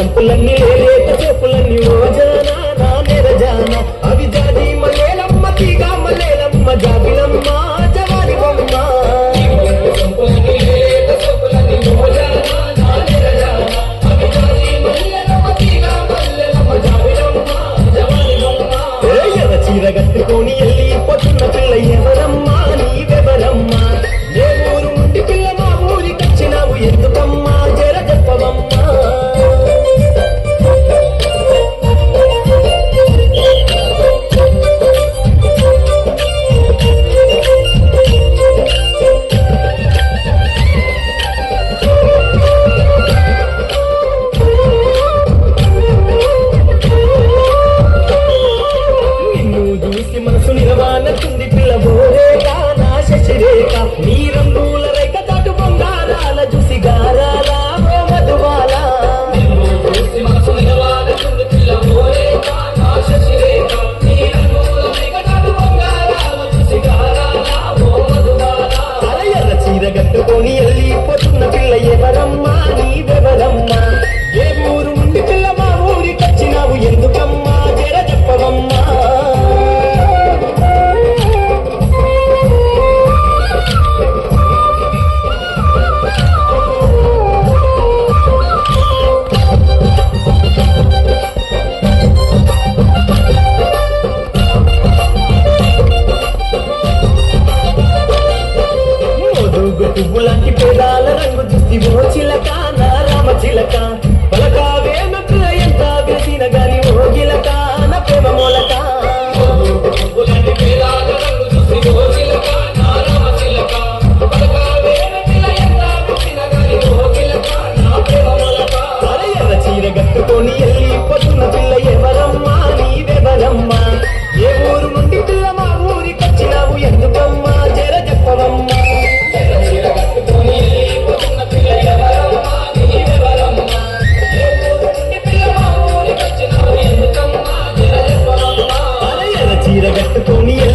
చెప్పులన్నీ లేత చెప్పులన్నీ ఓ జానా నా అవి జాది మలేలమ్మ తీగా మలేలమ్మ జాబిలమ్మ చీర కట్టుకొని ఎల్లి పొట్టున్న పిల్ల ఎవరమ్మ? will I ah pony